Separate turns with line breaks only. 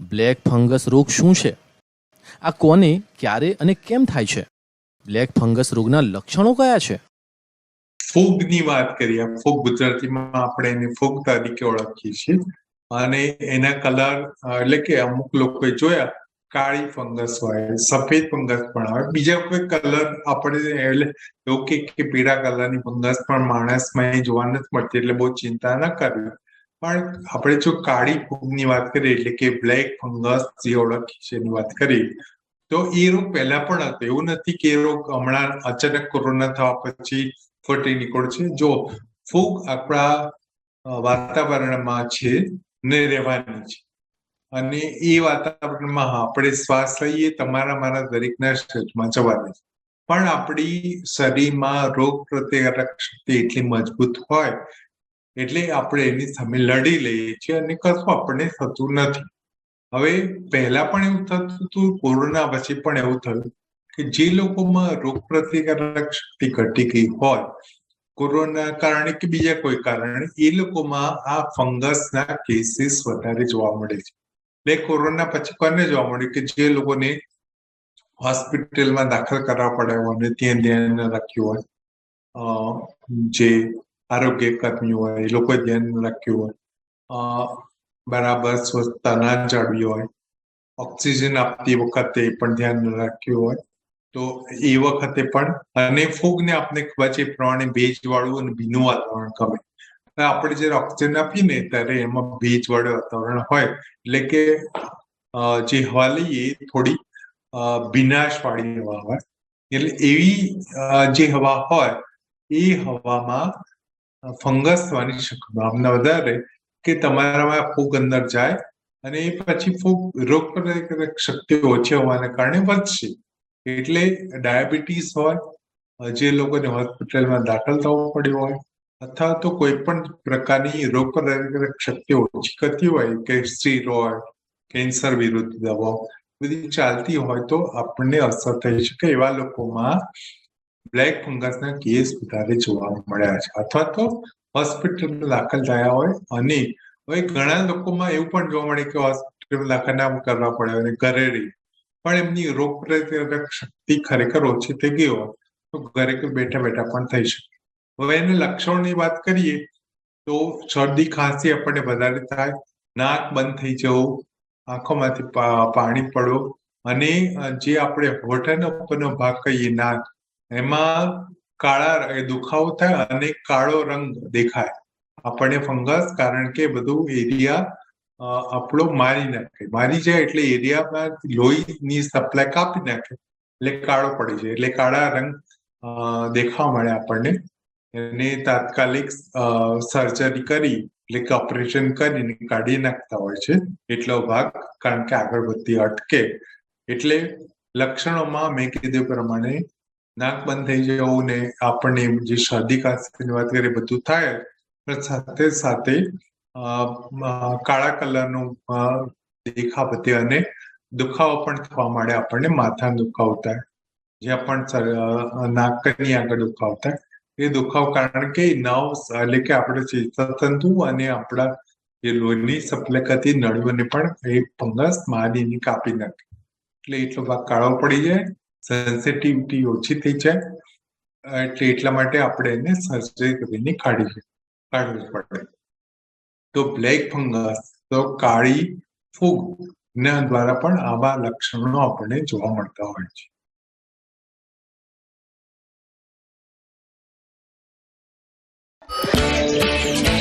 Black fungus રોગ શું છે? આ કોને, ક્યારે અને કેમ થાય છે? બ્લેક ફંગસ રોગના લક્ષણો કયા છે?
ફૂગની વાત કરીએ ફૂગ ગુજરાતીમાં આપણે એને ફૂગ તરીકે ઓળખીએ છીએ. અને એના કલર એટલે કે અમુક લોકોએ જોયા, કાળી ફંગસ હોય, સફેદ ફંગસ પણ આવે બીજા કોઈ કલર આપણે એટલે એવું કે કે પીળા કલરની ફંગસ પણ માણસમાં જોવા નથી મળતી, એટલે બહુ ચિંતા ન કરવી. પણ આપણે જો કાળી ફૂગની વાત કરીએ, એટલે કે બ્લેક ફંગસ જે ઓળખી છે એની વાત કરીએ, તો એ રોગ પહેલા પણ હતો. એવું નથી કે એ રોગ હમણાં અચાનક કોરોના થવા પછી ફટી નીકળે છે. જો ફૂગ આપણા વાતાવરણમાં છે ને રહેવાની છે. અને એ વાતાવરણમાં આપણે શ્વાસ લઈએ, તમારા, મારા દરેકના શરીરમાં જવાની છે. પણ આપણી શરીરમાં રોગ પ્રતિકારક શક્તિ એટલી મજબૂત હોય એટલે આપણે એની સામે લડી લઈએ છીએ અને કશું આપણને થતું નથી. હવે પહેલા પણ એવું થતું હતું, કોરોના પછી પણ એવું થયું કે જે લોકોમાં રોગ પ્રતિકારક શક્તિ ઘટી ગઈ હોય, કોરોના કારણે કે બીજા કોઈ કારણે, એ લોકોમાં આ ફંગસના કેસીસ વધારે જોવા મળે છે. એટલે કોરોના પછી કોને જોવા મળ્યું કે જે લોકોને હોસ્પિટલમાં દાખલ કરવા પડ્યા હોય અને ત્યાં ધ્યાન રાખ્યું હોય જે આરોગ્ય કર્મીઓ હોય, એ લોકો ધ્યાન રાખ્યું હોય. બરાબર સ્વચ્છતા ના જાળવી હોય, ઓક્સિજન આપતી વખતે પણ ધ્યાન રાખ્યું હોય. તો એ વખતે પણ અને ફૂગને આપણે ખબર છે એ પ્રમાણે ભેજવાળું અને ભીનું વાતાવરણ ગમે. આપણે જયારે ઓક્સિજન આપીએ ને, ત્યારે એમાં ભેજવાળું વાતાવરણ હોય. એટલે કે જે હવા લઈએ થોડી ભીનાશ વાળી હવા હોય. એટલે એવી જે હવા હોય, એ હવામાં ફંગસ થવાની સંભાવના વધારે કે તમારામાં ફૂગ અંદર જાય અને એ પછી ફૂગ રોગ પ્રતિકારક શક્તિ ઓછી હોવાને કારણે વધશે. એટલે ડાયાબિટીસ હોય જે લોકોને હોસ્પિટલમાં દાખલ થવું પડ્યું હોય, અથવા તો કોઈ પણ પ્રકારની રોગ પ્રતિકારક શક્તિ ઓછી કરતી હોય કે સ્ટીરોઇડ કેન્સર વિરુદ્ધ દવાઓ બધી ચાલતી હોય તો આપણને અસર થઈ શકે એવા લોકોમાં બ્લેક ફંગસના કેસ વધારે જોવા મળ્યા છે. અથવા તો હોસ્પિટલમાં દાખલ થયા હોય અને હવે ઘણા લોકોમાં એવું પણ જોવા મળે કે હોસ્પિટલમાં દાખલ ના કરવા પડે અને ઘરે રહી પણ એમની રોગ પ્રતિરોધક શક્તિ ખરેખર ઓછી થઈ ગઈ હોય તો ઘરે બેઠા બેઠા પણ થઈ શકે. હવે એના લક્ષણોની વાત કરીએ તો શરદી ખાંસી આપણને વધારે થાય, નાક બંધ થઈ જવું, આંખોમાંથી પાણી પડવું અને જે આપણે હોઠાનો ઉપરનો ભાગ કહીએ, નાક એમાં કાળા દુખાવો થાય અને કાળો રંગ દેખાય. આપણને ફંગસ, કારણ કે બધું એરિયા આપણો મારી નાખે. મારી જાય એટલે એરિયામાં લોહીની સપ્લાય કાપી નાખે. એટલે કાળો પડી જાય. એટલે કાળા રંગ દેખાવા મળે આપણને. એને તાત્કાલિક સર્જરી કરી, એટલે કે ઓપરેશન કરીને કાઢી નાખતા હોય છે. એટલો ભાગ, કારણ કે આગળ વધતી અટકે. એટલે લક્ષણોમાં મેં કીધું પ્રમાણે નાક બંધ થઈ જવું ને આપણને જે શરદી કાશીની વાત કરીએ, બધું થાય, પણ સાથે સાથે કાળા કલરનો દેખાવ વધે અને દુખાવો પણ થવા માંડે, આપણને માથા દુખાવો થાય જે પણ નાકની આગળ દુખાવો થાય એ દુખાવ કારણ કે નવ એટલે કે આપણે ચેતાતંતુ અને આપણા જે લોહીની સપ્લાય કરતી નળીઓને પણ એ ફંગસ મારીને કાપી નાખે. એટલે એટલો ભાગ કાળો પડી જાય સેન્સિટિવિટી ઓછી થઈ જાય, એટલે એટલા માટે આપણે એને સર્જરી કરીને કાઢી કાઢવી પડે તો બ્લેક ફંગસ, તો કાળી ફૂગ દ્વારા પણ આવા લક્ષણો આપણને જોવા મળતા હોય છે
Thank you.